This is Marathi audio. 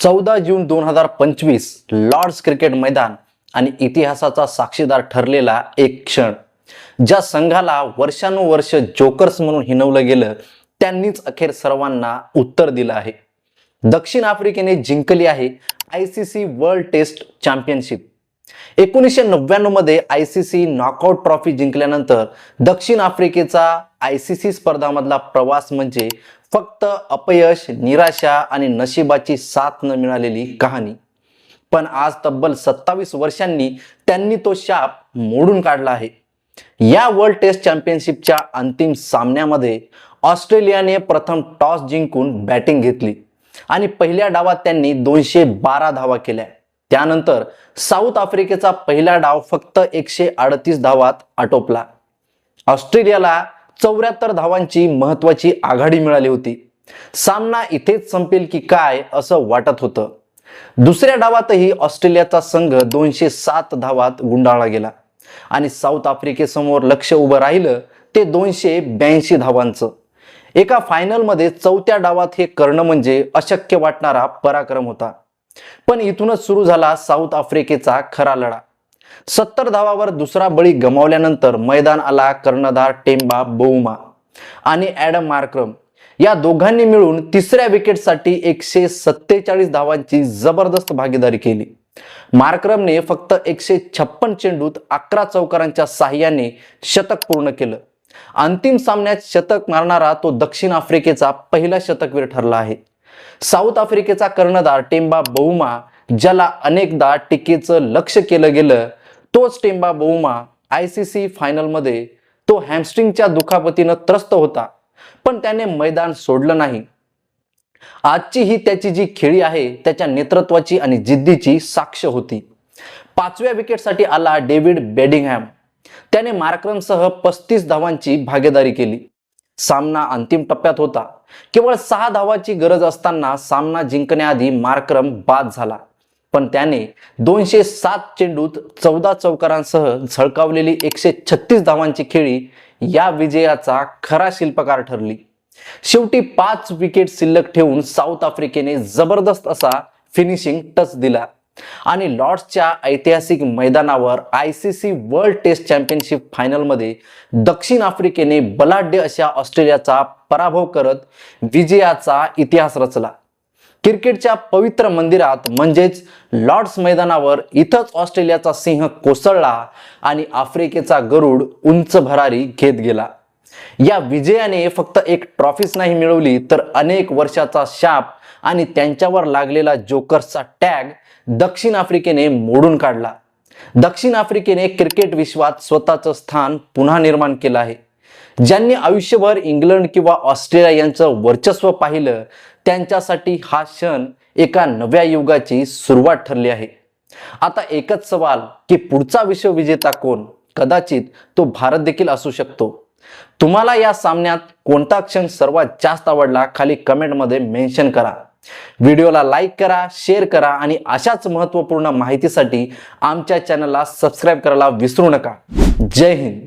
चौदा जून दोन हजार पंचवीस लॉर्ड्स क्रिकेट मैदान आणि इतिहासाचा साक्षीदार ठरलेला एक क्षण. ज्या संघाला वर्षानुवर्ष जोकर्स म्हणून हिनवलं गेलं त्यांनीच अखेर सर्वांना उत्तर दिलं आहे. दक्षिण आफ्रिकेने जिंकली आहे I C C world test championship. एकोणीसशे नव्याण्णवमध्ये I C C knockout trophy जिंकल्यानंतर दक्षिण आफ्रिकेचा आय सी सी स्पर्धामधला प्रवास म्हणजे फक्त अपयश निराशा आणि नशिबाची साथ न मिळालेली कहाणी. पण आज तब्बल सत्तावीस वर्षांनी त्यांनी तो शाप मोडून काढला आहे. या वर्ल्ड टेस्ट चॅम्पियनशिपच्या अंतिम सामन्यामध्ये ऑस्ट्रेलियाने प्रथम टॉस जिंकून बॅटिंग घेतली आणि पहिल्या डावात त्यांनी दोनशे बारा धावा केल्या. त्यानंतर साऊथ आफ्रिकेचा पहिला डाव फक्त एकशे अडतीस धावात आटोपला. ऑस्ट्रेलियाला चौऱ्याहत्तर धावांची महत्वाची आघाडी मिळाली होती. सामना इथेच संपेल की काय असं वाटत होतं. दुसऱ्या डावातही ऑस्ट्रेलियाचा संघ दोनशे सात धावात गुंडाळला गेला. आणि साऊथ आफ्रिकेसमोर लक्ष उभं राहिलं ते दोनशे ब्याऐंशी धावांचं. एका फायनलमध्ये चौथ्या डावात हे करणं म्हणजे अशक्य वाटणारा पराक्रम होता. पण इथूनच सुरू झाला साऊथ आफ्रिकेचा खरा लढा. सत्तर धावावर दुसरा बळी गमावल्यानंतर मैदान आला कर्णधार टेम्बा बोउमा आणि ॲडम मार्क्रम. या दोघांनी मिळून तिसऱ्या विकेटसाठी एकशे सत्तेचाळीस धावांची जबरदस्त भागीदारी केली. मार्क्रमने फक्त एकशे छप्पन चेंडूत अकरा चौकारांच्या साह्याने शतक पूर्ण केलं. अंतिम सामन्यात शतक मारणारा तो दक्षिण आफ्रिकेचा पहिला शतकवीर ठरला आहे. साऊथ आफ्रिकेचा कर्णधार टेंबा बहुमा ज्याला अनेकदा टीकेचं लक्ष केलं गेलं तोच Temba Bavuma I C C फायनलमध्ये तो हॅमस्ट्रिंगच्या दुखापतीनं त्रस्त होता. पण त्याने मैदान सोडलं नाही. आजची ही त्याची जी खेळी आहे त्याच्या नेतृत्वाची आणि जिद्दीची साक्ष होती. पाचव्या विकेटसाठी आला डेव्हिड बेडिंगहॅम त्याने मार्क्रमसह पस्तीस धावांची भागीदारी केली. सामना अंतिम टप्प्यात होता. केवळ सहा धावाची गरज असताना सामना जिंकण्याआधी मार्क्रम बाद झाला. पण त्याने दोनशे सात चेंडूत चौदा चौकारांसह झळकावलेली एकशे छत्तीस धावांची खेळी या विजयाचा खरा शिल्पकार ठरली. शेवटी पाच विकेट शिल्लक ठेवून साऊथ आफ्रिकेने जबरदस्त असा फिनिशिंग टच दिला. आणि लॉर्ड्सच्या ऐतिहासिक मैदानावर I C C world test championship फायनलमध्ये दक्षिण आफ्रिकेने बलाढ्य अशा ऑस्ट्रेलियाचा पराभव करत विजयाचा इतिहास रचला. क्रिकेटच्या पवित्र मंदिरात म्हणजेच लॉर्ड्स मैदानावर इथंच ऑस्ट्रेलियाचा सिंह कोसळला आणि आफ्रिकेचा गरुड उंच भरारी घेत गेला. या विजयाने फक्त एक ट्रॉफीच नाही मिळवली तर अनेक वर्षाचा शाप आणि त्यांच्यावर लागलेला जोकर्सचा टॅग दक्षिण आफ्रिकेने मोडून काढला. दक्षिण आफ्रिकेने क्रिकेट विश्वात स्वतःचं स्थान पुन्हा निर्माण केलं आहे. ज्यांनी आयुष्यभर इंग्लंड किंवा ऑस्ट्रेलिया यांचं वर्चस्व पाहिलं त्यांच्यासाठी हा क्षण एका नव्या युगाची सुरुवात ठरली आहे. आता एकच सवाल की पुढचा विश्वविजेता कोण? कदाचित तो भारत देखील असू शकतो. तुम्हाला या सामन्यात कोणता क्षण सर्वात जास्त आवडला खाली कमेंटमध्ये मेन्शन करा. व्हिडिओला लाईक करा शेअर करा आणि अशाच महत्त्वपूर्ण माहितीसाठी आमच्या चॅनलला सबस्क्राईब करायला विसरू नका. जय हिंद.